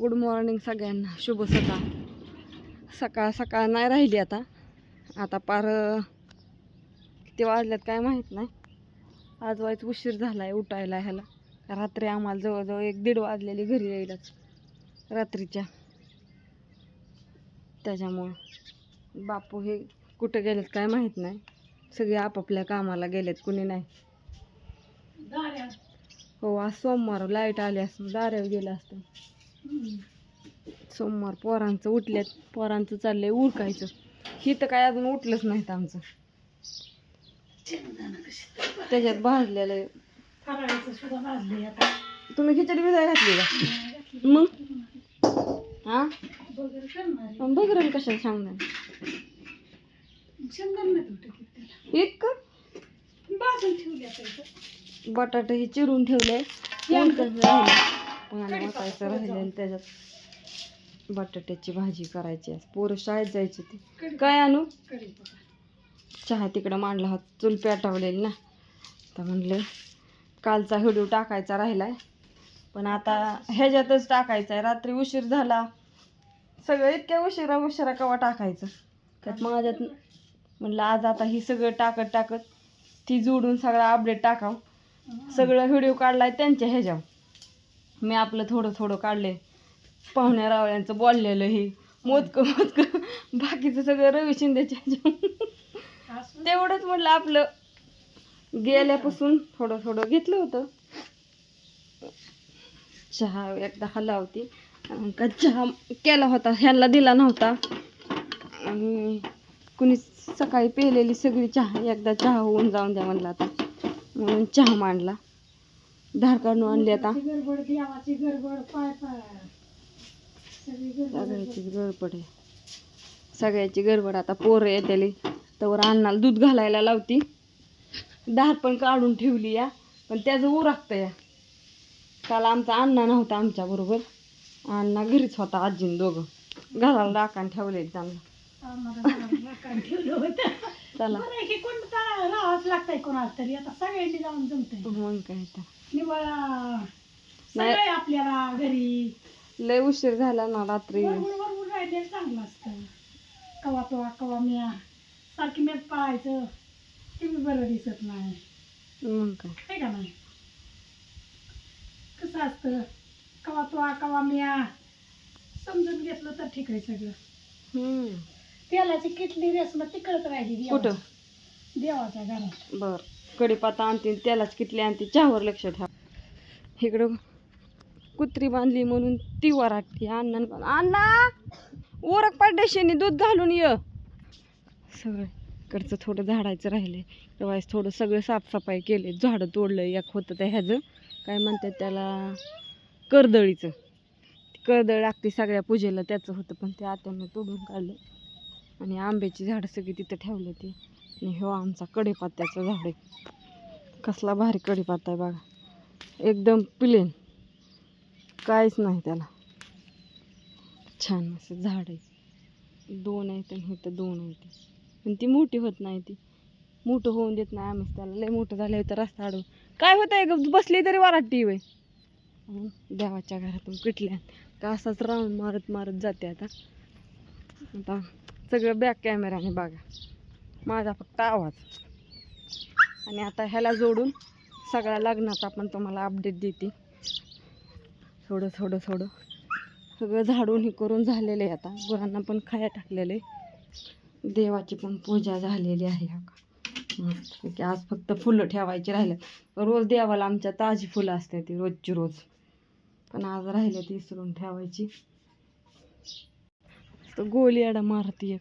Good morning सगळ्यांना. शुभ सकाळ. सकाळ सकाळ नाही राहिली आता. आता पार किती वाजल्यात काय माहीत नाही. आज वाईच उशीर झाला आहे उठायला ह्याला. रात्री आम्हाला जवळजवळ एक दीड वाजलेली घरी यायलाच. रात्रीच्या. त्याच्यामुळं. बापू हे कुठं गेलेत काय माहीत नाही. सगळे आपापल्या कामाला गेलेत कुणी नाही. हो आज सोमवार लाइट आली असं दाऱ्यावर गेलं असतं. सोमवार पोरांचं उठल्यात पोरांचं चाललंय उरकायचं. ही तर काय अजून उठलंच नाहीत आमचं. त्याच्यात भाजलेलं आहे. तुम्ही खिचडी भिजायला घातली का? मग? हा? बघ कशाला सांगणार? इतकं? इथं. बटाटे हे चिरून ठेवले. वाचायचं राहिले आणि त्याच्यात बटाट्याची भाजी करायची आहे. पोरं शाळेत जायची ती काय आणू? चहा तिकडं मांडला होता. चूल पेटावलेली ना. तर म्हणलं कालचा व्हिडिओ टाकायचा राहिलाय. पण आता ह्याच्यातच टाकायचा आहे रात्री उशीर झाला. सगळं इतक्या उशिरा उशिरा कवा टाकायचं? त्यात माझ्यात म्हणलं आज आता ही सगळं टाकत टाकत ती जोडून सगळं अपडेट टाकावं. सगळं व्हिडिओ काढलाय त्यांच्या ह्याच्यावर. मी आपलं थोडं थोडं काढले. पाहुण्या रावळ्यांचं बोललेलं हे. मोजकं मोजकं बाकीचं सगळं रवी शिंदेच्या तेवढंच म्हटलं आपलं. गेल्यापासून थोडं थोडं घेतलं होतं. चहा एकदा खाल्ला होती का चहा केला होता. ह्यांना दिला नव्हता. आणि कुणी सकाळी पेलेली सगळी चहा. एकदा चहा होऊन जाऊन द्या म्हणलं आता. म्हणून चहा मांडला. धार काढून आणली आता. गडबड देवाची गडबड पाय पाय. सगळी गडबड सगळ्याचीच गडबड आहे. सगळ्याची गडबड आता पोरं येतेली. तर अन्नाला दूध घालायला लावती. दार पण काढून ठेवली या. पण त्याचं उरकतं या. काल आमचा अण्णा नव्हता आमच्या बरोबर. अण्णा घरीच होता आजीन दोघं. घराला राखण ठेवले त्यांना चला. बरं आहे की कोण तर राहावंच लागतंय कोणाला तरी? आता सगळ्यांनी जाऊन जमतंय. मग काय तर निवळा सगळे आपल्याला घरी. लय उशीर झाला ना रात्री. वरवून वरवून चांगलं असतं. कवा तो कवा मिया सारखी मेप पाळायचं ते बी बरं दिसत नाही. मग काय. आहे का नाही? कसं असतं? कवा तो कवा मिया समजून घेतलं तर ठीक आहे सगळं. हम्म. तेलाची किटली रेसमं तिकडच राहिली कुठं? देवाच्या घरात. बर कढीपाता आणते त्यालाच किटली आणते चहावर लक्ष ठेवा. इकडं कुत्री बांधली म्हणून ती वराटती अण्णा अण्णा! उरक पाड्याशीने दूध घालून ये. सगळं इकडचं थोडं झाडायचं राहिलंय. तेव्हाच थोडं सगळं साफसफाई केली झाडं तोडलं एक होतं त्या ह्याचं. काय म्हणतात त्याला? कर्दळीचं. कर्दळ लागते सगळ्या पूजेला त्याचं होतं पण ते आत्यानं तोडून काढलं. आणि आंब्याची झाडं सगळी तिथं ठेवली ती आणि हो आमचा कढीपत्त्याचं झाड आहे. कसला भारी कढीपत्ता आहे बघा. एकदम प्लेन काहीच नाही त्याला. छान असं झाड आहे. दोन आहेत आणि इथं दोन आहेत. पण ती मोठी होत नाही ती. मोठं होऊन देत नाही आम्हीच त्याला. लय मोठं झालं तर रस्ता अडवून काय होतं आहे ग? बसली तरी वराटी वय देवाच्या घरातून पिटल्या का असाच राऊंड मारत मारत जाते आता. आता सगळं बॅक कॅमेराने बघा. माझा फक्त आवाज. आणि आता ह्याला जोडून सगळ्या लग्नाचा पण तुम्हाला अपडेट देते. थोडं थोडं थोडं. सगळं झाडून हे करून झालेलं आहे आता. गुरांना पण खाया टाकलेले देवाची पण पूजा झालेली आहे की. आज फक्त फुलं ठेवायची राहिले रोज देवाला आमच्या ताजी फुलं असते ती रोजची रोज. पण आज राहिले ती विसरून ठेवायची. तर गोली आडा मारती एक.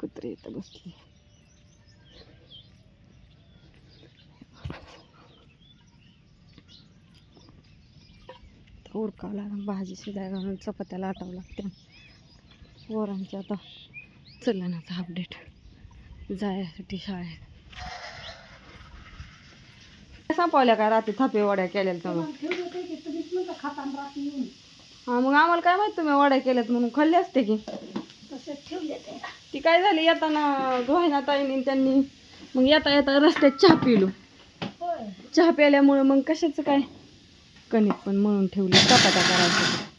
कुत्री इथं बसली. उरकावं लागेल भाजी शिजाय घालून चपात्याला आटावं लागते वरांची आता चलनाचा अपडेट जायसाठी शाळेत. संपवल्या काय रात्री थापे वड्या केलेल्या हा मग आम्हाला काय माहीत तुम्ही वड्या केल्यात म्हणून? खाल्ले असते की? तसेच ठेवले ते. ती काय झाली येताना रोहिणा ताईनी त्यांनी. मग येता येता रस्त्यात चहा पिलो. होय. चहा प्यायल्यामुळे मग कशाचं काय? कणिक पण मळून ठेवली चपात्या करायचं